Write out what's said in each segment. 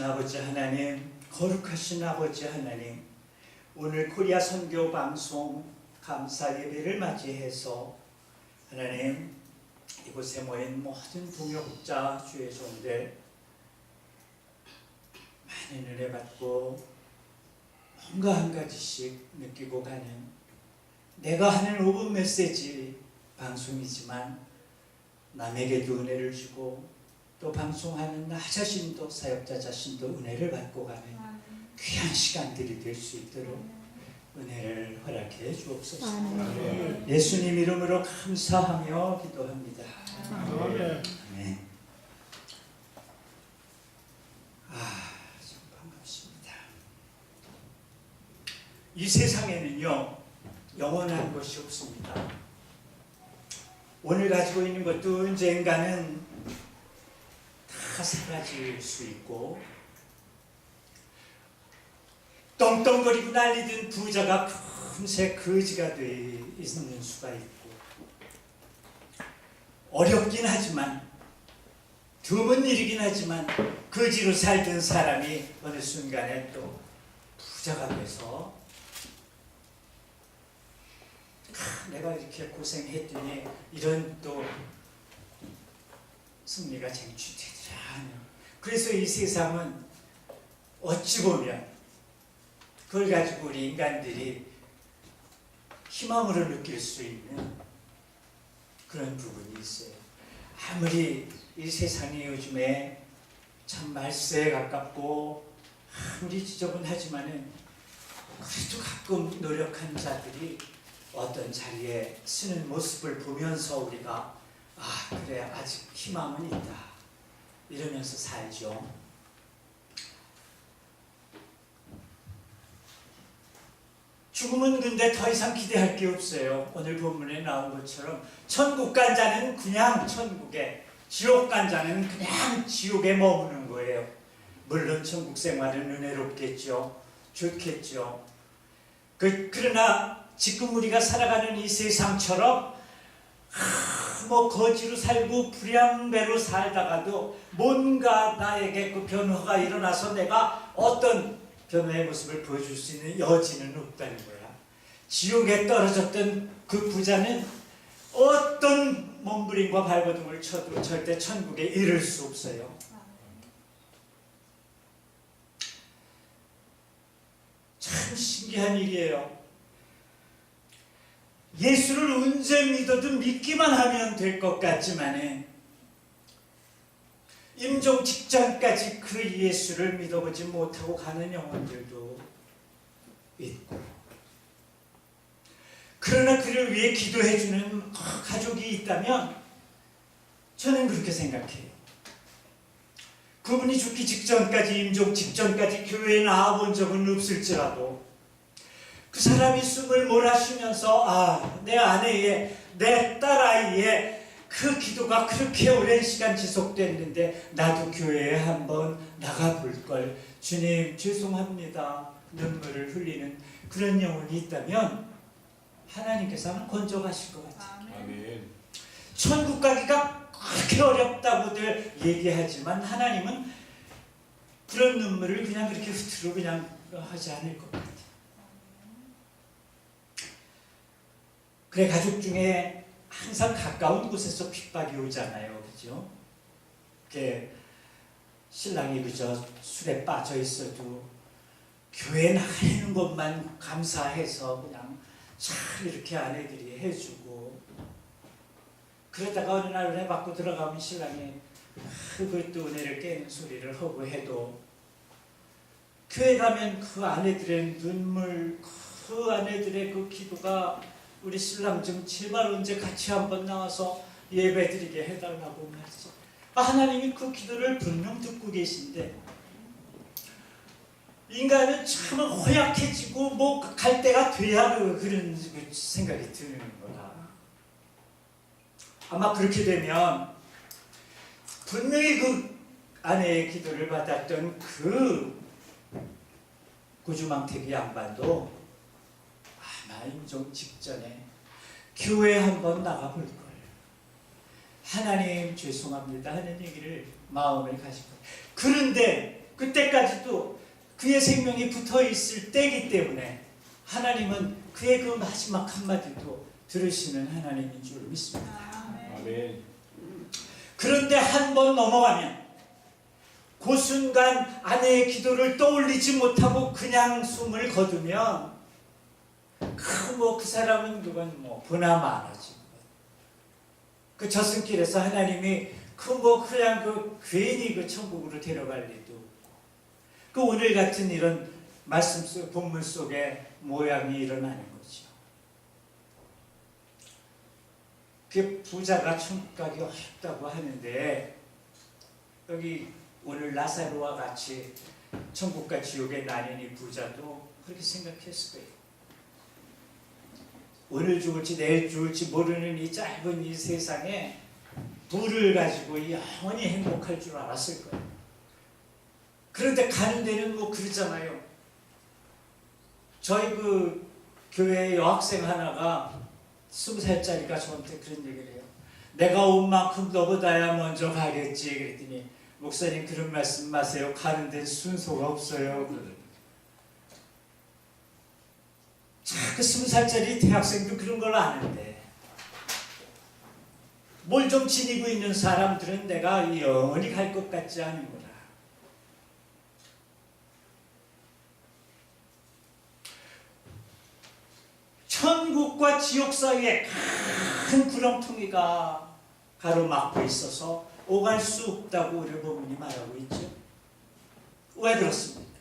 좋으신 아버지 하나님, 거룩하신 아버지 하나님, 오늘 코리아 선교 방송 감사 예배를 맞이해서 하나님 이곳에 모인 모든 동역자 주의 종들 많은 은혜 받고 뭔가 한 가지씩 느끼고 가는 내가 하는 5분 메시지 방송이지만 남에게도 은혜를 주고 또 방송하는 나 자신도 사역자 자신도 은혜를 받고 가는 귀한 시간들이 될 수 있도록 은혜를 허락해 주옵소서. 아멘. 예수님 이름으로 감사하며 기도합니다. 아멘. 아멘. 아, 참 반갑습니다. 이 세상에는요, 영원한 것이 없습니다. 오늘 가지고 있는 것도 언젠가는 다 사라질 수 있고, 떵떵거리고 난리던 부자가 금세 거지가 돼 있는 수가 있고, 어렵긴 하지만 드문 일이긴 하지만 거지로 살던 사람이 어느 순간에 또 부자가 돼서 아, 내가 이렇게 고생했더니 이런 또 승리가 쟁취되더 라 하는. 그래서 이 세상은 어찌 보면 그걸 가지고 우리 인간들이 희망으로 느낄 수 있는 그런 부분이 있어요. 아무리 이 세상이 요즘에 참 말세에 가깝고 아무리 지저분하지만은 그래도 가끔 노력한 자들이 어떤 자리에 쓰는 모습을 보면서 우리가 아 그래 아직 희망은 있다 이러면서 살죠. 죽음은 근데 더 이상 기대할 게 없어요. 오늘 본문에 나온 것처럼 천국 간 자는 그냥 천국에, 지옥 간 자는 그냥 지옥에 머무는 거예요. 물론 천국 생활은 은혜롭겠죠. 좋겠죠. 그, 그러나 지금 우리가 살아가는 이 세상처럼 하, 뭐 거지로 살고 불량배로 살다가도 뭔가 나에게 그 변화가 일어나서 내가 어떤 변화의 모습을 보여줄 수 있는 여지는 없다는 거야. 지옥에 떨어졌던 그 부자는 어떤 몸부림과 발버둥을 쳐도 절대 천국에 이를 수 없어요. 참 신기한 일이에요. 예수를 언제 믿어도 믿기만 하면 될 것 같지만은 임종 직전까지 그 예수를 믿어보지 못하고 가는 영혼들도 있고 그러나 그를 위해 기도해주는 가족이 있다면 저는 그렇게 생각해요. 그분이 죽기 직전까지 임종 직전까지 교회에 나와본 적은 없을지라도 그 사람이 숨을 몰아쉬면서 아 내 아내의 내 딸 아이의 그 기도가 그렇게 오랜 시간 지속됐는데 나도 교회에 한번 나가 볼 걸 주님 죄송합니다 눈물을 흘리는 그런 영혼이 있다면 하나님께서는 건져가실 것 같아요. 아멘. 천국 가기가 그렇게 어렵다고들 얘기하지만 하나님은 그런 눈물을 그냥 그렇게 흐트러 그냥 하지 않을 것 같아 그래 가족 중에 항상 가까운 곳에서 핍박이 오잖아요, 그죠? 이렇게 신랑이 그저 술에 빠져 있어도 교회 나가는 것만 감사해서 그냥 잘 이렇게 아내들이 해주고 그러다가 어느 날 은혜 받고 들어가면 신랑이 그걸 또 은혜를 깨는 소리를 하고 해도 교회 가면 그 아내들의 눈물 그 아내들의 그 기도가 우리 신랑 좀 제발 언제 같이 한번 나와서 예배드리게 해달라고 말씀. 아, 하나님이 그 기도를 분명 듣고 계신데 인간은 참 허약해지고 뭐 갈 때가 돼야 그- 그런 생각이 드는 거다. 아마 그렇게 되면 분명히 그 아내의 기도를 받았던 그 구주망태기 양반도 아마 임종 직전에 교회 한번 나가볼 걸. 하나님 죄송합니다 하는 얘기를 마음을 가지고 그런데 그때까지 그의 생명이 붙어 있을 때이기 때문에 하나님은 그의 그 마지막 한마디도 들으시는 하나님인 줄 믿습니다. 아멘. 그런데 한 번 넘어가면 그 순간 아내의 기도를 떠올리지 못하고 그냥 숨을 거두면 그뭐그 사람은 그건 뭐 보나마 하지. 그 저승길에서 하나님이 그뭐 그냥 그 괜히 그 천국으로 데려갈 리도 없고 그 오늘 같은 이런 말씀 속 본문 속에 모양이 일어나는 거죠. 그 부자가 천국 가기 어렵다고 하는데 여기 오늘 나사로와 같이 천국과 지옥의 나뉘니 부자도 그렇게 생각했을 거예요. 오늘 죽을지 내일 죽을지 모르는 이 짧은 이 세상에 부를 가지고 영원히 행복할 줄 알았을 거예요. 그런데 가는 데는 뭐 그러잖아요. 저희 그 교회 여학생 하나가 스무 살짜리가 저한테 그런 얘기를 해요. 내가 온 만큼 너보다야 먼저 가겠지. 그랬더니 목사님 그런 말씀 마세요. 가는 데는 순서가 없어요. 그 스무 살짜리 대학생도 그런 걸 아는데 뭘 좀 지니고 있는 사람들은 내가 영원히 갈 것 같지 않은구나. 천국과 지옥 사이에 큰 구렁텅이가 가로막고 있어서 오갈 수 없다고 우리 본문이 말하고 있죠. 왜 그렇습니까?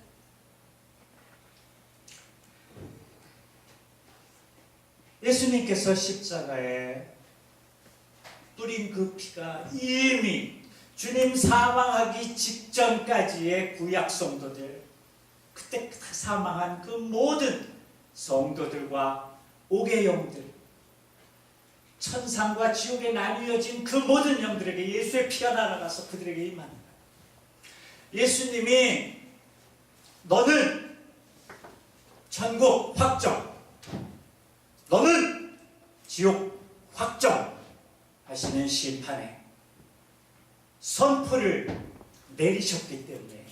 예수님께서 십자가에 뿌린 그 피가 이미 주님 사망하기 직전까지의 구약 성도들, 그때 사망한 그 모든 성도들과 옥의 영들, 천상과 지옥에 나뉘어진 그 모든 영들에게 예수의 피가 날아가서 그들에게 임하는 거예요. 예수님이 너는 천국 확정, 너는 지옥 확정 하시는 심판에 선포를 내리셨기 때문에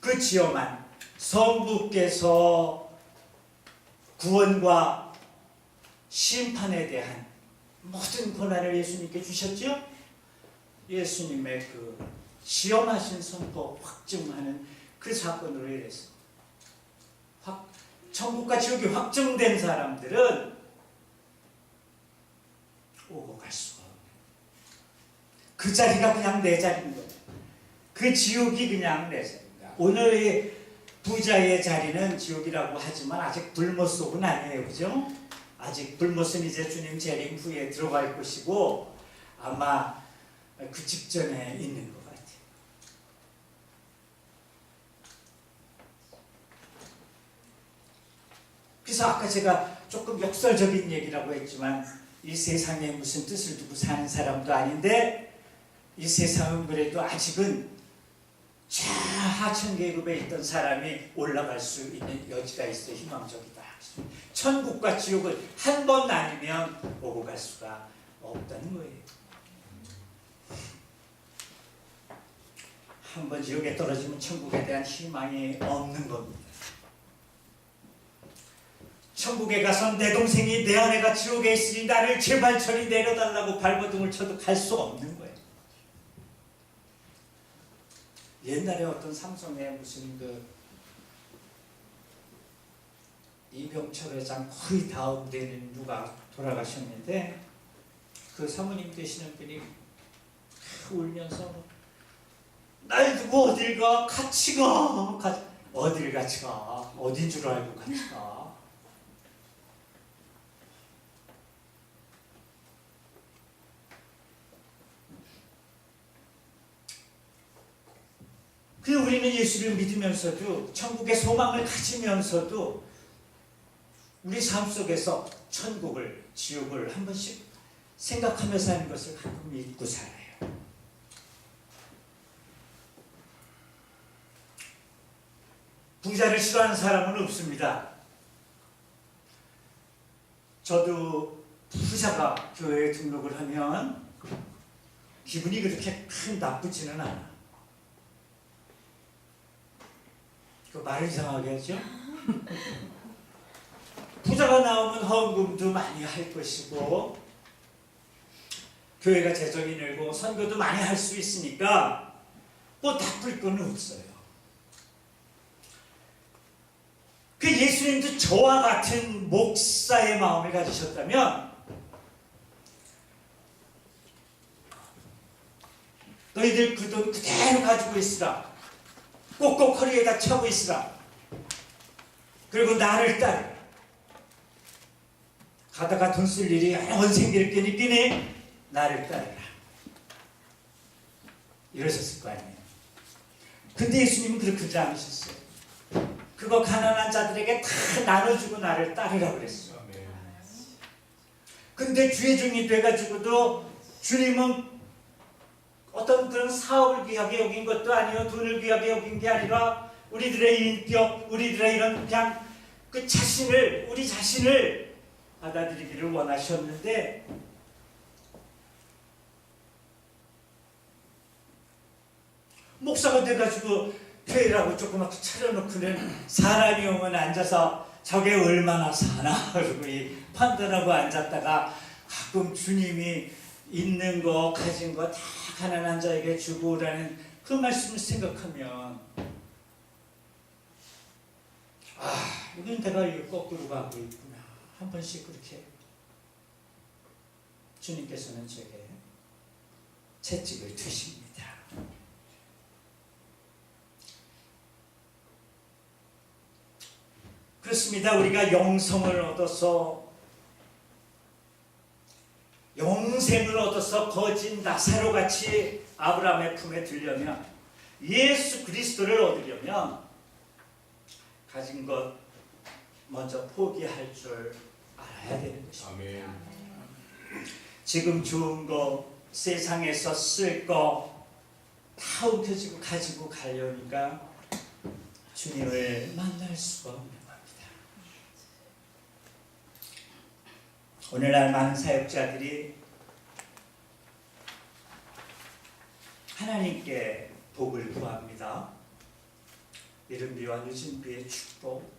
그 지엄한 성부께서 구원과 심판에 대한 모든 권한을 예수님께 주셨죠? 예수님의 그 시험하신 선포 확증하는 그 사건으로 인해서 확, 천국과 지옥이 확정된 사람들은 오고 갈 수가 없는 그 자리가 그냥 내 자리인 거예요. 그 지옥이 그냥 내 자리입니다. 오늘의 부자의 자리는 지옥이라고 하지만 아직 불못속은 아니에요. 그죠? 아직 불못은 이제 주님 재림 후에 들어갈 것이고 아마 그 직전에 있는 것 같아요. 그래서 아까 제가 조금 역설적인 얘기라고 했지만 이 세상에 무슨 뜻을 두고 사는 사람도 아닌데 이 세상은 그래도 아직은 저 하천 계급에 있던 사람이 올라갈 수 있는 여지가 있어 희망적이다. 천국과 지옥을 한 번 나뉘면 오고 갈 수가 없다는 거예요. 한 번 지옥에 떨어지면 천국에 대한 희망이 없는 겁니다. 천국에 가서 내 동생이 내 아내가 지옥에 있으니 나를 제발 저리 내려달라고 발버둥을 쳐도 갈 수 없는 거예요. 옛날에 어떤 삼성의 무슨 그 이병철 회장 거의 다음 되는 누가 돌아가셨는데 그 사모님 되시는 분이 울면서 날 두고 어딜 가? 같이 가. 가- 어딜 같이 가? 어딘 줄 알고 같이 가 그 우리는 예수를 믿으면서도 천국의 소망을 가지면서도 우리 삶 속에서 천국을 지옥을 한 번씩 생각하며 사는 것을 가끔 잊고 살아요. 부자를 싫어하는 사람은 없습니다. 저도 부자가 교회에 등록을 하면 기분이 그렇게 큰 나쁘지는 않아. 그 말을 이상하게 하죠. 부자가 나오면 헌금도 많이 할 것이고 교회가 재정이 늘고 선교도 많이 할 수 있으니까 뭐 나쁠 건 없어요. 그 예수님도 저와 같은 목사의 마음을 가지셨다면 너희들 그 돈 그대로 가지고 있으라. 꼭꼭 허리에다 차고 있으라. 그리고 나를 따르라. 가다가 돈 쓸 일이 영원 생길 게 있기니 나를 따르라. 이러셨을 거 아니에요. 근데 예수님은 그렇게 하지 않으셨어요. 그거 가난한 자들에게 다 나눠주고 나를 따르라 그랬어. 근데 주의 종이 돼가지고도 주님은 어떤 그런 사업을 귀하게 여긴 것도 아니요 돈을 귀하게 여긴 게 아니라 우리들의 인격, 우리들의 이런 그냥 그 자신을 우리 자신을 받아들이기를 원하셨는데 목사가 돼가지고 교회라고 조그맣게 차려놓고는 사람이 오면 앉아서 저게 얼마나 사나 그러고 이 판단하고 앉았다가 가끔 주님이 있는 거 가진 거다 가난한 자에게 주고라는 그 말씀을 생각하면 아 이건 내가 거꾸로 가고 있구나 한 번씩 그렇게 주님께서는 제게 채찍을 드십니다. 그렇습니다. 우리가 영성을 얻어서 영생을 얻어서 거진 나사로 같이 아브라함의 품에 들려면 예수 그리스도를 얻으려면 가진 것 먼저 포기할 줄 알아야 되는 것입니다. 아멘. 지금 좋은 거 세상에서 쓸 거다 움켜쥐고 가지고 가려니까 주님을 만날 수가 없는 겁니다. 오늘날 많은 사역자들이 하나님께 복을 구합니다. 이른비와 늦은비의 축복,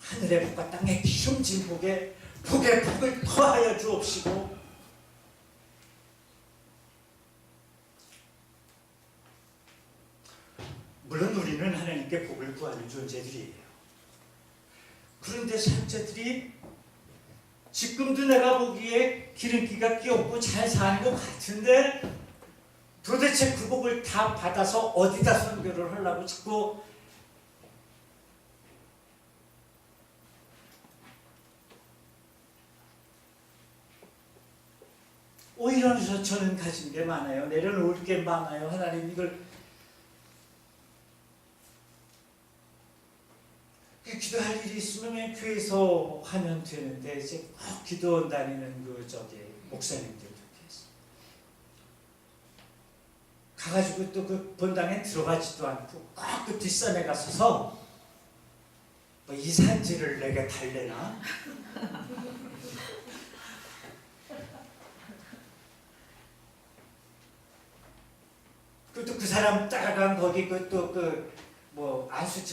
하늘의 복과 땅의 기름진 복에 복의 복을 더하여 주옵시고 물론 우리는 하나님께 복을 구하는 존재들이에요. 그런데 사역자들이 지금도 내가 보기에 기름기가 끼었고 잘 사는 것 같은데 도대체 그 복을 다 받아서 어디다 선교를 하려고 자꾸 오히려 저- 저는 가진 게 많아요. 내려놓을 게 많아요. 하나님 이걸 기도할 일이 있으면 그냥 교회에서 하면 되는데 이제 꼭 기도원 다니는 그 저기 목사님들도 계세요. 가가지고 또 그 본당에 들어가지도 않고 꼭그 뒷산에 가서서 뭐 이산지를 내게 달래나 그또 그 사람 따라간 거기 그또 그 뭐 안수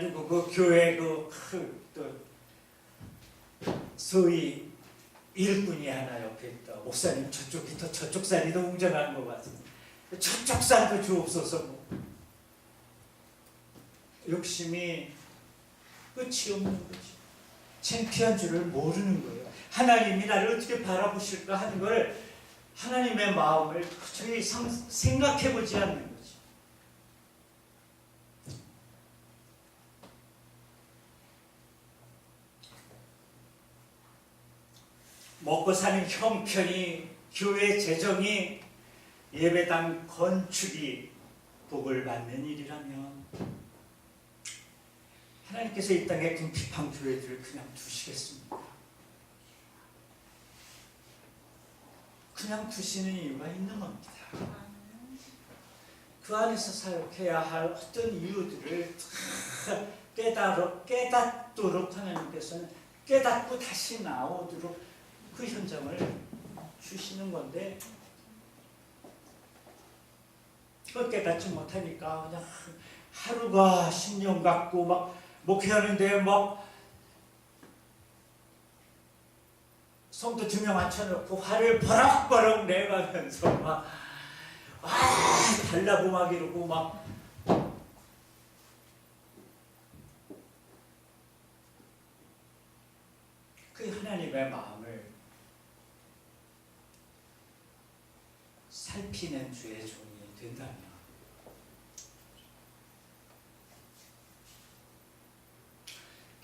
누구 그 교회 그또 소위 일꾼이 하나 옆에 있다. 목사님 저쪽이 더 저쪽 산이 더 웅장한 것 같은데 저쪽 산도 주옵소서 뭐. 욕심이 끝이 없는 거지. 창피한 줄을 모르는 거예요. 하나님이 나를 어떻게 바라보실까 하는 걸 하나님의 마음을 도저히 상- 생각해보지 않는 거지. 먹고 사는 형편이 교회 재정이 예배당 건축이 복을 받는 일이라면 하나님께서 이 땅에 궁핍한 교회들을 그냥 두시겠습니까? 그냥 두시는 이유가 있는 겁니다. 그 안에서 사역해야 할 어떤 이유들을 다 깨달아, 깨닫도록 하나님께서는 깨닫고 다시 나오도록 그 현장을 주시는 건데 그걸 깨닫지 못하니까 그냥 하루가 10년 같고 막 목회하는데 막 성도 두 명 앉혀놓고 화를 버럭버럭 내가면서 막 아, 달라고 막 이러고 막. 그 하나님의 마음을 살피는 주의 종이 된다면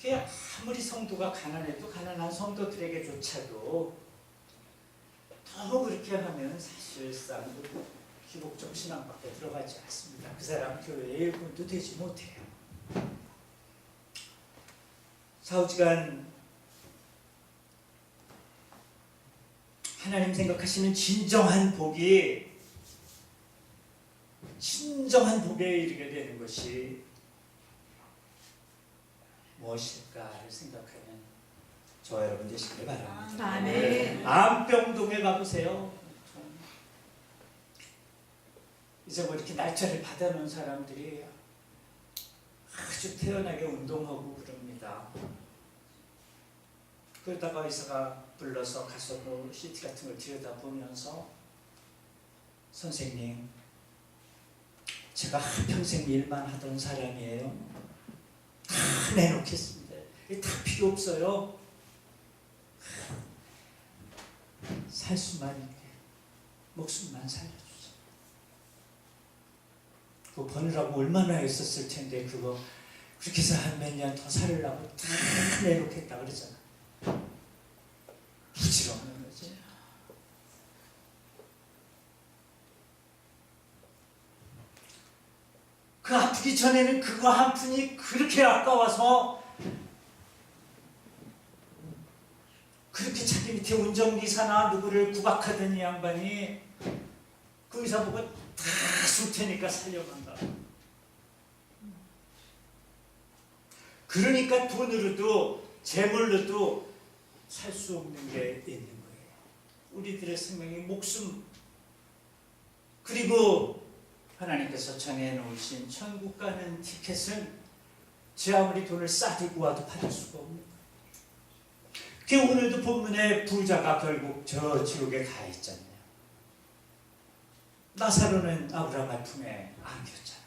그게 아무리 성도가 가난해도 가난한 성도들에게조차도 너무 그렇게 하면 사실상 그 기복적 신앙밖에 들어가지 않습니다. 그 사람 교회의 일꾼도 되지 못해요. 사우지간 하나님 생각하시는 진정한 복이 진정한 복에 이르게 되는 것이 무엇일까를 생각하는 저 여러분 되시길 바랍니다. 아멘. 암병동에 가보세요. 이제 뭐 이렇게 날짜를 받아놓은 사람들이 아주 태연하게 운동하고 그럽니다. 그러다가 의사가 불러서 가서 뭐 CT 같은 걸 들여다보면서 선생님 제가 한평생 일만 하던 사람이에요. 다 내놓겠습니다. 다 필요 없어요. 살 수만 있게 목숨만 살려주세요. 그거 버느라고 얼마나 애썼을 텐데 그거 그렇게 해서 한 몇 년 더 살으려고 다 내놓겠다 그러잖아. 부질없는 거지. 그 아프기 전에는 그거 한 푼이 그렇게 아까워서 그렇게 자기 밑에 운전기사나 누구를 구박하던 이 양반이 그 의사 보고 다줄 테니까 살려간다. 그러니까 돈으로도 재물로도 살 수 없는 게 있는 거예요. 우리들의 생명이 목숨 그리고 하나님께서 정해 놓으신 천국 가는 티켓은 제 아무리 돈을 싸들고 와도 받을 수가 없는. 그 오늘도 본문에 부자가 결국 저 지옥에 가 있잖아요. 나사로는 아브라함의 품에 안겼잖아.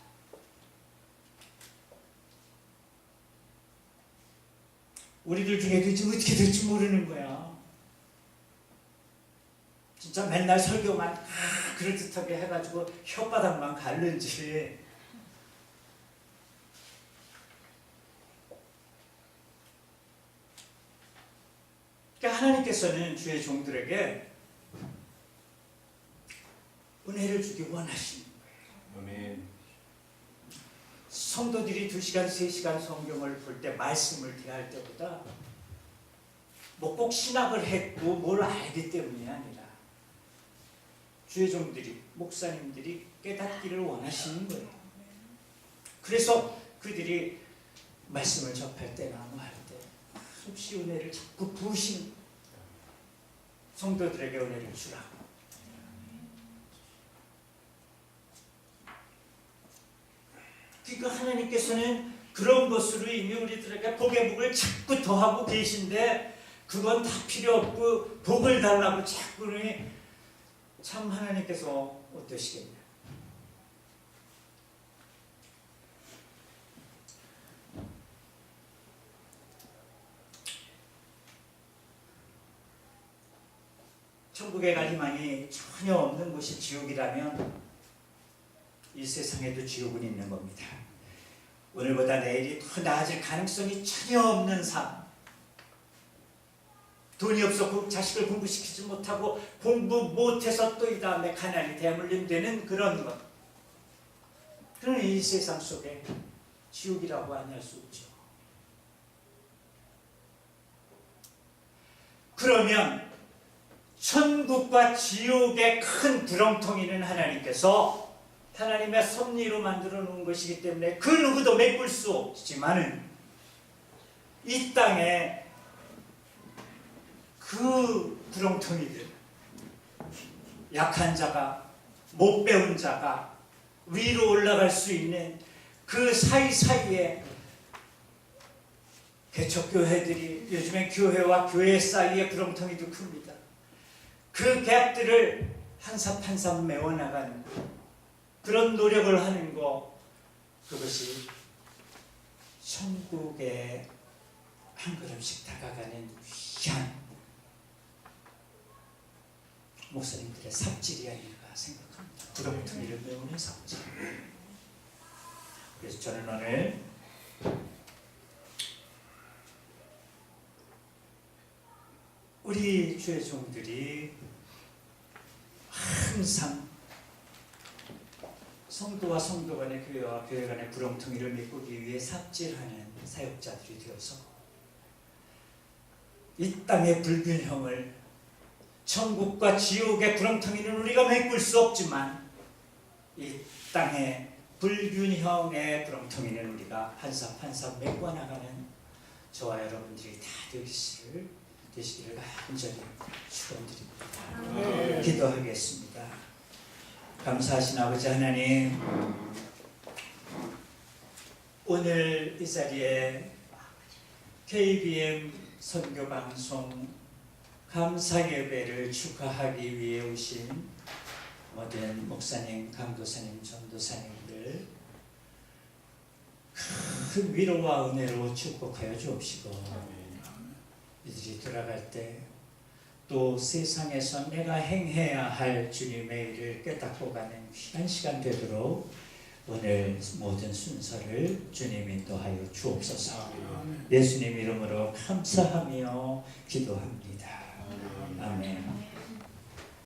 우리들 중에도 이제 어떻게 될지 모르는 거야. 진짜 맨날 설교만 아, 그럴듯하게 해가지고 혓바닥만 갈는지 그러니까 하나님께서는 주의 종들에게 은혜를 주기 원하시는 거예요. 아멘. 성도들이 두 시간, 세 시간 성경을 볼 때 말씀을 대할 때보다 뭐 꼭 신학을 했고 뭘 알기 때문이 아니라 주의 종들이 목사님들이 깨닫기를 원하시는 거예요. 그래서 그들이 말씀을 접할 때나 뭐할때 혹시 은혜를 자꾸 거예요. 성도들에게 은혜를 주라고. 그러니까 하나님께서는 그런 것으로 이미 우리들에게 복의 복을 자꾸 더하고 계신데 그건 다 필요 없고 복을 달라고 자꾸니 참 하나님께서 어떠시겠냐. 천국에 갈 희망이 전혀 없는 곳이 지옥이라면 이 세상에도 지옥은 있는 겁니다. 오늘보다 내일이 더 나아질 가능성이 전혀 없는 삶. 돈이 그 자식을 공부시키지 못하고 공부 못해서 또 이 다음에 가난이 대물림 되는 그런 것. 그런 이 세상 속에 지옥이라고 아니할 수 없죠. 그러면 천국과 지옥의 큰 구렁텅이는 하나님께서 하나님의 섭리로 만들어 놓은 것이기 때문에 그 누구도 메꿀 수 없지만은 이 땅에 그 구렁텅이들 약한 자가 못 배운 자가 위로 올라갈 수 있는 그 사이사이에 개척교회들이 요즘엔 교회와 교회 사이에 구렁텅이도 큽니다. 그 갭들을 한 삽 한 삽 메워나가는 것. 그런 노력을 하는 거 그것이 천국에 한 걸음씩 다가가는 위한 목사님들의 삽질이 아닐까 생각합니다. 구렁텅이를 메우는 삽질. 그래서 저는 오늘 우리 주의 종들이 항상 성도와 성도 간의 교회와 교회 간의 구렁텅이를 메꾸기 위해 삽질하는 사역자들이 되어서 이 땅의 불균형을 천국과 지옥의 구렁텅이는 우리가 메꿀 수 없지만 이 땅의 불균형의 구렁텅이는 우리가 한삽 한삽 메꿔 나가는 저와 여러분들이 다 되시기를 되시기를 간절히 축원드립니다. 기도하겠습니다. 감사하신 아버지 하나님, 오늘 이 자리에 KBM 선교 방송 감사 예배를 축하하기 위해 오신 모든 목사님, 강도사님, 전도사님들 큰 위로와 은혜로 축복하여 주옵시고 이들이 돌아갈 때 또 세상에서 내가 행해야 할 주님의 일을 깨닫고 가는 귀한 시간 되도록 오늘 모든 순서를 주님 인도하여 주옵소서. 예수님 이름으로 감사하며 기도합니다. 아멘.